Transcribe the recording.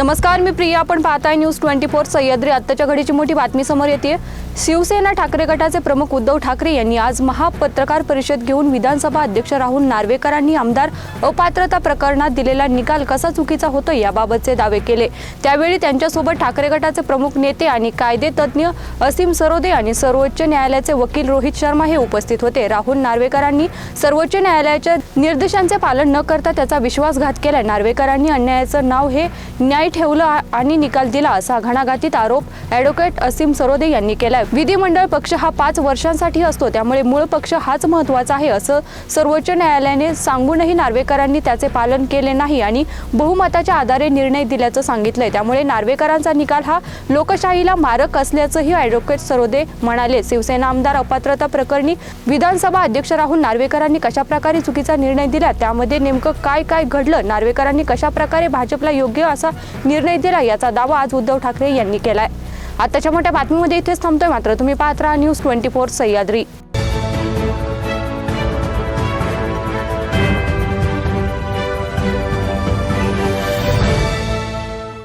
नमस्कार मी प्रिया. आपण पाहताय न्यूज ट्वेंटी फोर. सह्याद्री आत्ताच्या घडीची मोठी बातमी समोर येते शिवसेना ठाकरे गटाचे प्रमुख उद्धव ठाकरे यांनी आज महापत्रकार परिषद घेऊन विधानसभा अध्यक्ष राहुल नार्वेकरांनी आमदार अपात्रता प्रकरणात दिलेला निकाल कसा चुकीचा होतो याबाबतचे दावे केले. त्यावेळी त्यांच्यासोबत ठाकरे गटाचे प्रमुख नेते आणि कायदे तज्ज्ञ असीम सरोदे आणि सर्वोच्च न्यायालयाचे वकील रोहित शर्मा हे उपस्थित होते. राहुल नार्वेकरांनी सर्वोच्च न्यायालयाच्या निर्देशांचे पालन न करता त्याचा विश्वासघात केला. नार्वेकरांनी अन्यायाचं नाव हे न्याय ठेवलं आणि निकाल दिला असा घणाघातीत आरोप ॲडव्होकेट असीम सरोदे यांनी केलाय. विधिमंडळ पक्ष हा पाच वर्षांसाठी असतो त्यामुळे मूळ पक्ष हाच महत्त्वाचा आहे असं सर्वोच्च न्यायालयाने सांगूनही नार्वेकरांनी त्याचे पालन केले नाही आणि बहुमताच्या आधारे निर्णय दिल्याचं सांगितलंय. त्यामुळे नार्वेकरांचा निकाल हा लोकशाहीला मारक असल्याचंही ॲडव्होकेट सरोदे म्हणाले. शिवसेना आमदार अपात्रता प्रकरणी विधानसभा अध्यक्ष राहुल नार्वेकरांनी कशा प्रकारे चुकीचा निर्णय दिला त्यामध्ये नेमकं काय काय घडलं नार्वेकरांनी कशा प्रकारे भाजपला योग्य असा निर्णय दिला याचा दावा आज उद्धव ठाकरे यांनी केलाय. आताच्या मोठ्या बातमीमध्ये इथेच थांबतोय मात्र. तुम्ही पाहत राहा न्यूज ट्वेंटी फोर सह्याद्री.